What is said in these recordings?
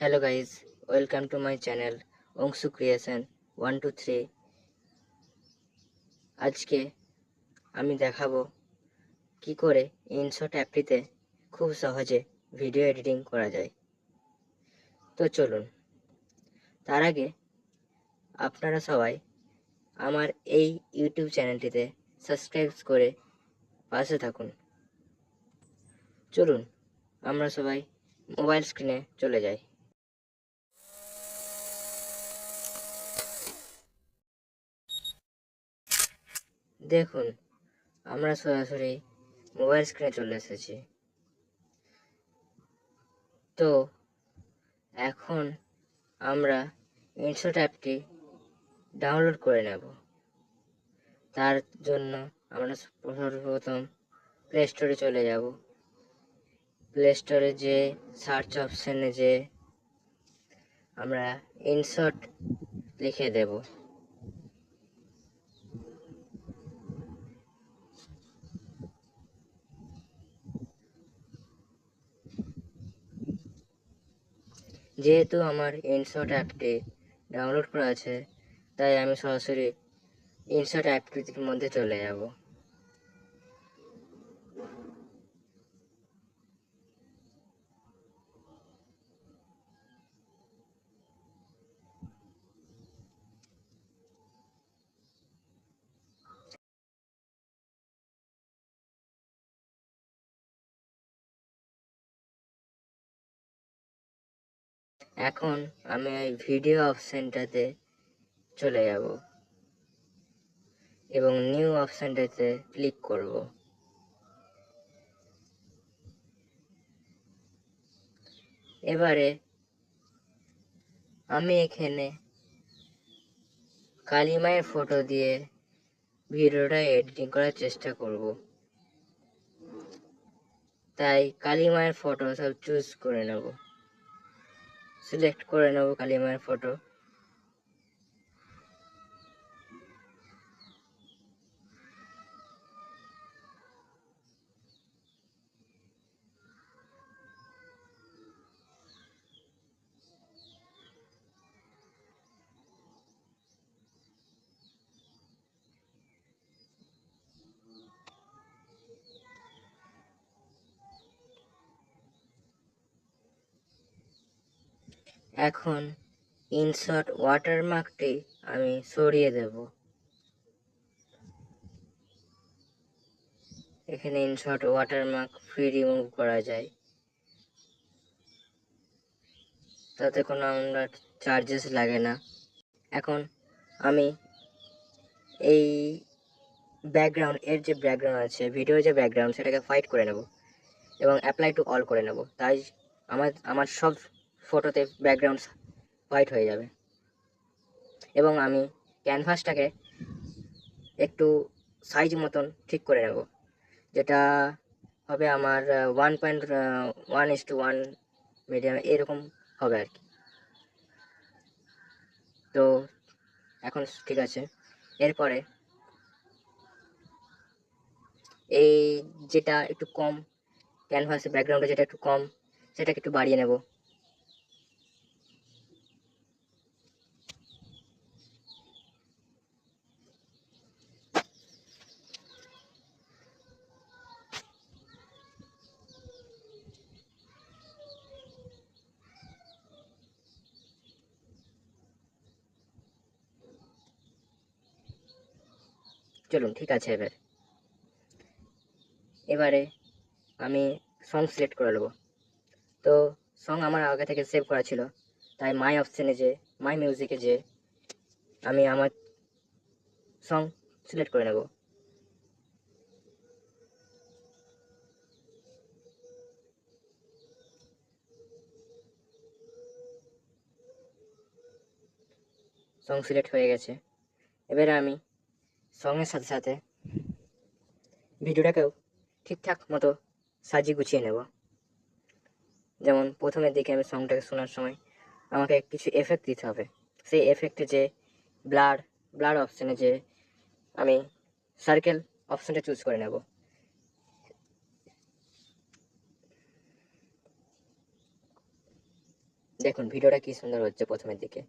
Hello guys welcome to my channel Anshu creation one two three আজকে আমি দেখাবো কি করে ইনশট অ্যাপটিতে খুব সহজে ভিডিও এডিটিং করা যায়। তো চলুন, তার আগে আপনারা সবাই আমার এই ইউটিউব চ্যানেলটিতে সাবস্ক্রাইব করে পাশে থাকুন। চলুন, আমরা সবাই মোবাইল স্ক্রিনে চলে যাই। দেখুন, আমরা সরাসরি মোবাইল স্ক্রিনে চলে এসেছি। তো, এখন আমরা ইনশট অ্যাপটি ডাউনলোড করে নেব। তার জন্য আমরা সর্বপ্রথম প্লে স্টোরে চলে যাব। প্লে স্টোরে যে সার্চ অপশানে যে আমরা ইনশট লিখে দেব। যেহেতু আমার ইনশট অ্যাপটি ডাউনলোড করা আছে, তাই আমি সরাসরি ইনশট অ্যাপটির মধ্যে চলে যাব। এখন আমি এই ভিডিও অপশানটাতে চলে যাব। এবং নিউ অপশানটাতে ক্লিক করব। এবারে আমি এখানে কালিমায়ের ফটো দিয়ে ভিডিওটা এডিটিং করার চেষ্টা করব। তাই কালিমায়ের ফটো সব চুজ করে নেব। সিলেক্ট করে নেব কালিমার ফটো এখন ইনসার্ট ওয়াটারমার্কটি আমি সরিয়ে দেব। এখানে ইনসার্ট ওয়াটারমার্ক ফ্রি রিমুভ করা যায়। তাতে কোনো আমরা চার্জেস লাগে না। এখন আমি এই ব্যাকগ্রাউন্ড এর যে ব্যাকগ্রাউন্ড আছে ভিডিওর যে ব্যাকগ্রাউন্ড সেটাকে ফাইট করে নেব এবং অ্যাপ্লাই টু অল করে নেব। তাই আমার আমার সব ফটোতে ব্যাকগ্রাউন্ড হোয়াইট হয়ে যাবে। এবং আমি ক্যানভাসটাকে একটু সাইজ মতন ঠিক করে নেব। যেটা হবে আমার one point one is two one medium এরকম হবে আর কি। তো এখন ঠিক আছে। এরপরে এই যেটা একটু কম ক্যানভাসের ব্যাকগ্রাউন্ডে যেটা একটু কম, সেটাকে একটু বাড়িয়ে নেব। চলুন, ঠিক আছে এবার। এবারে আমি সং সিলেক্ট করে নেব। তো সং আমার আগে থেকে সেভ করা ছিল, তাই মাই অপশানে যে মাই মিউজিকে যে আমি আমার সং সিলেক্ট করে নেব। সং সিলেক্ট হয়ে গেছে। এবারে আমি সঙ্গের সাথে সাথে ভিডিওটাকেও ঠিকঠাক মতো সাজিয়ে গুছিয়ে নেব। যেমন প্রথমের দিকে আমি সংটাকে শোনার সময় আমাকে কিছু এফেক্ট দিতে হবে। সেই এফেক্টে যে ব্লার ব্লার অপশানে যে আমি সার্কেল অপশানটা চুজ করে নেব। দেখুন ভিডিওটা কি সুন্দর হচ্ছে প্রথমের দিকে।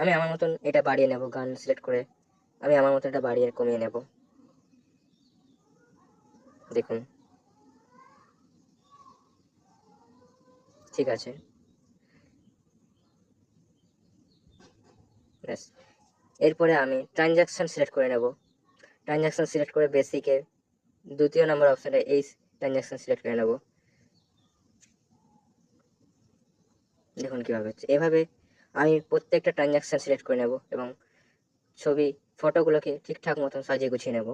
আমি আমার মতন এটা বাড়িয়ে নেব, গান সিলেক্ট করে আমি আমার মতন এটা বাড়িয়ে কমিয়ে নেব। দেখুন। ঠিক আছে। ব্যাস। এরপরে আমি ট্রানজাকশন সিলেক্ট করে নেব। ট্রানজাকশন সিলেক্ট করে বেসিকে দ্বিতীয় নম্বর অপশানে এই ট্রানজাকশন সিলেক্ট করে নেব। দেখুন কীভাবে হচ্ছে। এভাবে আমি প্রত্যেকটা ট্রানজাকশন সিলেক্ট করে নেব এবং ছবি, ফটোগুলোকে ঠিকঠাক মতন সাজিয়ে গুছিয়ে নেব।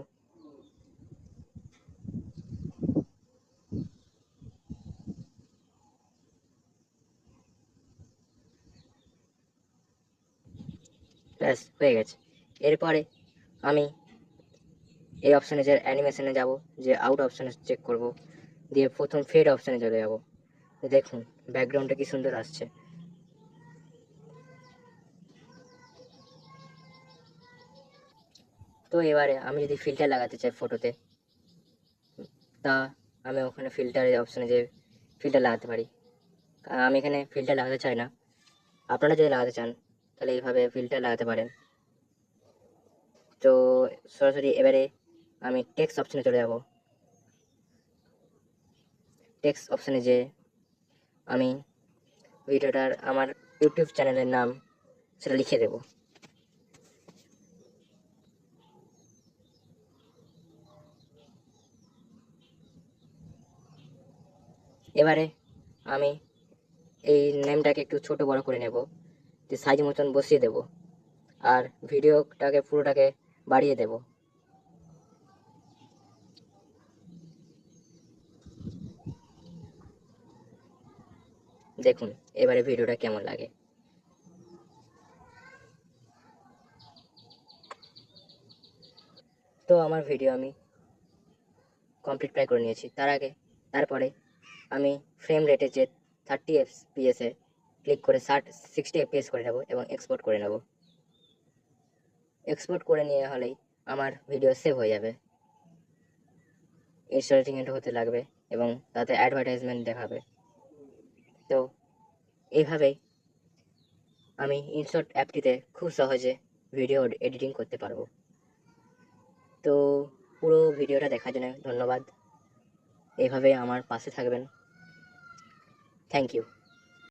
ব্যাস, হয়ে গেছে। এরপরে আমি এই অপশানে যে অ্যানিমেশনে যাব, যে আউট অপশানে চেক করব, দিয়ে প্রথম ফেড অপশানে চলে যাব। দেখুন ব্যাকগ্রাউন্ডটা কি সুন্দর আসছে। তো এবারে আমি যদি ফিল্টার লাগাতে চাই ফটোতে তা আমি ওখানে ফিল্টারের অপশানে যে ফিল্টার লাগাতে পারি। আমি এখানে ফিল্টার লাগাতে চাই না। আপনারা যদি লাগাতে চান, তাহলে এইভাবে ফিল্টার লাগাতে পারেন। তো সরাসরি এবারে আমি টেক্সট অপশানে চলে যাব। টেক্সট অপশানে যে আমি ভিডিওটার আমার ইউটিউব চ্যানেলের নাম সেটা লিখে দেব। এবারে আমি এই নেমটাকে একটু ছোট বড় করে নেব, যে সাইজ মতন বসিয়ে দেব, আর ভিডিওটাকে পুরোটাকে বাড়িয়ে দেব। দেখুন, এবারে ভিডিওটা কেমন লাগে। তো আমার ভিডিও আমি কমপ্লিট প্রায় করে নিয়েছি। তার আগে, তারপরে আমি ফ্রেম রেটে যে থার্টি এফপিএসে ক্লিক করে ষাট সিক্সটি এফপিএস করে নেব এবং এক্সপোর্ট করে নেব। এক্সপোর্ট করে নিয়ে হলেই আমার ভিডিও সেভ হয়ে যাবে। ইনস্টলেটিং হতে লাগবে এবং তাতে অ্যাডভার্টাইজমেন্ট দেখাবে। তো এইভাবেই আমি ইনশর্ট অ্যাপটিতে খুব সহজে ভিডিও এডিটিং করতে পারব। তো পুরো ভিডিওটা দেখার জন্য ধন্যবাদ। এইভাবে আমার পাশে থাকবেন। Thank you.